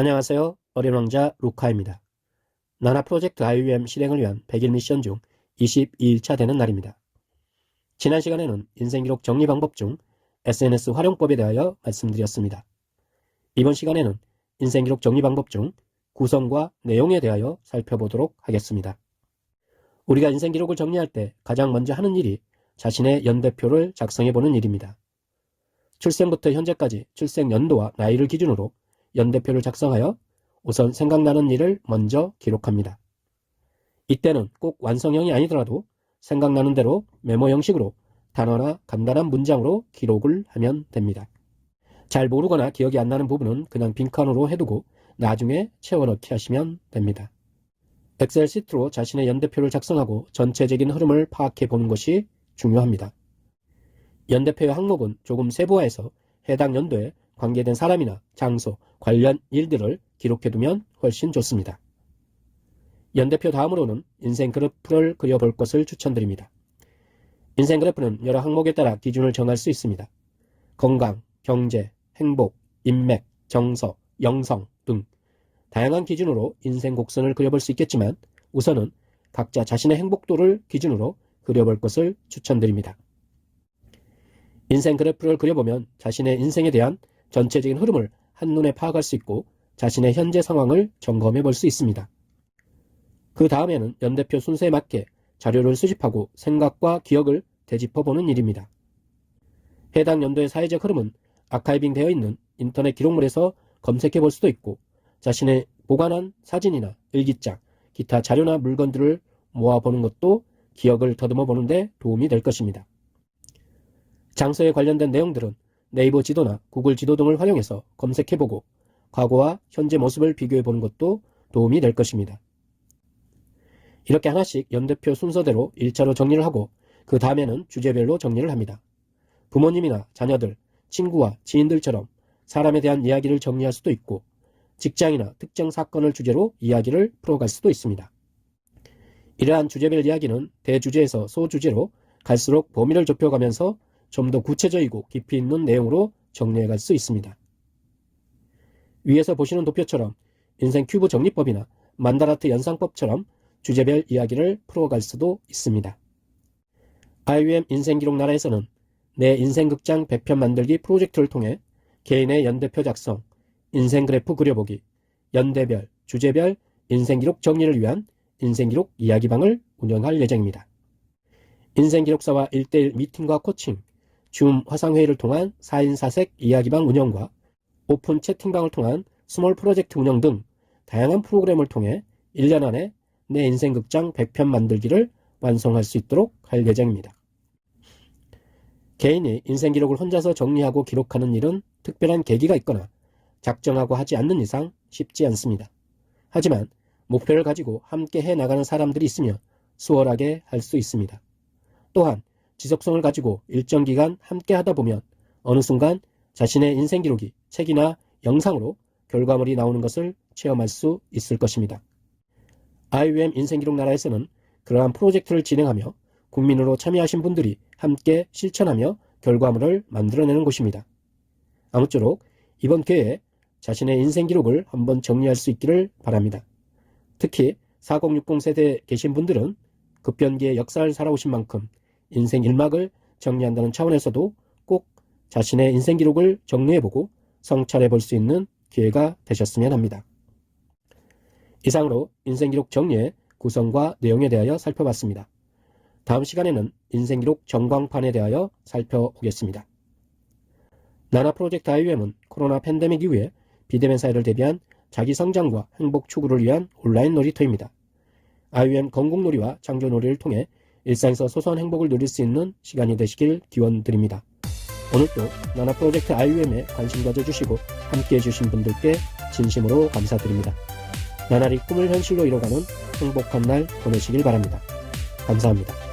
안녕하세요. 어린 왕자 루카입니다. 나나 프로젝트 IUM 실행을 위한 100일 미션 중 22일차 되는 날입니다. 지난 시간에는 인생기록 정리 방법 중 SNS 활용법에 대하여 말씀드렸습니다. 이번 시간에는 인생기록 정리 방법 중 구성과 내용에 대하여 살펴보도록 하겠습니다. 우리가 인생기록을 정리할 때 가장 먼저 하는 일이 자신의 연대표를 작성해 보는 일입니다. 출생부터 현재까지 출생 연도와 나이를 기준으로 연대표를 작성하여 우선 생각나는 일을 먼저 기록합니다. 이때는 꼭 완성형이 아니더라도 생각나는 대로 메모 형식으로 단어나 간단한 문장으로 기록을 하면 됩니다. 잘 모르거나 기억이 안 나는 부분은 그냥 빈칸으로 해두고 나중에 채워넣기 하시면 됩니다. 엑셀 시트로 자신의 연대표를 작성하고 전체적인 흐름을 파악해 보는 것이 중요합니다. 연대표의 항목은 조금 세부화해서 해당 연도에 관계된 사람이나 장소, 관련 일들을 기록해두면 훨씬 좋습니다. 연 대표 다음으로는 인생 그래프를 그려볼 것을 추천드립니다. 인생 그래프는 여러 항목에 따라 기준을 정할 수 있습니다. 건강, 경제, 행복, 인맥, 정서, 영성 등 다양한 기준으로 인생 곡선을 그려볼 수 있겠지만 우선은 각자 자신의 행복도를 기준으로 그려볼 것을 추천드립니다. 인생 그래프를 그려보면 자신의 인생에 대한 전체적인 흐름을 한눈에 파악할 수 있고 자신의 현재 상황을 점검해 볼 수 있습니다. 그 다음에는 연 대표 순서에 맞게 자료를 수집하고 생각과 기억을 되짚어 보는 일입니다. 해당 연도의 사회적 흐름은 아카이빙 되어 있는 인터넷 기록물에서 검색해 볼 수도 있고 자신의 보관한 사진이나 일기장, 기타 자료나 물건들을 모아보는 것도 기억을 더듬어 보는데 도움이 될 것입니다. 장소에 관련된 내용들은 네이버 지도나 구글 지도 등을 활용해서 검색해보고 과거와 현재 모습을 비교해보는 것도 도움이 될 것입니다. 이렇게 하나씩 연대표 순서대로 1차로 정리를 하고 그 다음에는 주제별로 정리를 합니다. 부모님이나 자녀들, 친구와 지인들처럼 사람에 대한 이야기를 정리할 수도 있고 직장이나 특정 사건을 주제로 이야기를 풀어갈 수도 있습니다. 이러한 주제별 이야기는 대주제에서 소주제로 갈수록 범위를 좁혀가면서 좀 더 구체적이고 깊이 있는 내용으로 정리해 갈 수 있습니다. 위에서 보시는 도표처럼 인생 큐브 정리법이나 만다라트 연상법처럼 주제별 이야기를 풀어갈 수도 있습니다. IUM 인생기록 나라에서는 내 인생극장 100편 만들기 프로젝트를 통해 개인의 연대표 작성, 인생 그래프 그려보기, 연대별, 주제별 인생기록 정리를 위한 인생기록 이야기방을 운영할 예정입니다. 인생기록사와 1대1 미팅과 코칭, 줌 화상회의를 통한 4인 4색 이야기방 운영과 오픈 채팅방을 통한 스몰 프로젝트 운영 등 다양한 프로그램을 통해 1년 안에 내 인생 극장 100편 만들기를 완성할 수 있도록 할 예정입니다. 개인이 인생 기록을 혼자서 정리하고 기록하는 일은 특별한 계기가 있거나 작정하고 하지 않는 이상 쉽지 않습니다. 하지만 목표를 가지고 함께 해 나가는 사람들이 있으면 수월하게 할 수 있습니다. 또한 지속성을 가지고 일정 기간 함께 하다 보면 어느 순간 자신의 인생 기록이 책이나 영상으로 결과물이 나오는 것을 체험할 수 있을 것입니다. IUM 인생 기록 나라에서는 그러한 프로젝트를 진행하며 국민으로 참여하신 분들이 함께 실천하며 결과물을 만들어내는 곳입니다. 아무쪼록 이번 기회에 자신의 인생 기록을 한번 정리할 수 있기를 바랍니다. 특히 4060 세대에 계신 분들은 급변기의 역사를 살아오신 만큼 인생 일막을 정리한다는 차원에서도 꼭 자신의 인생 기록을 정리해보고 성찰해 볼 수 있는 기회가 되셨으면 합니다. 이상으로 인생 기록 정리의 구성과 내용에 대하여 살펴봤습니다. 다음 시간에는 인생 기록 전광판에 대하여 살펴보겠습니다. 나나 프로젝트 IUM은 코로나 팬데믹 이후에 비대면 사회를 대비한 자기 성장과 행복 추구를 위한 온라인 놀이터입니다. IUM 건국놀이와 창조놀이를 통해 일상에서 소소한 행복을 누릴 수 있는 시간이 되시길 기원드립니다. 오늘도 나나 프로젝트 IUM에 관심 가져주시고 함께 해주신 분들께 진심으로 감사드립니다. 나날이 꿈을 현실로 이뤄가는 행복한 날 보내시길 바랍니다. 감사합니다.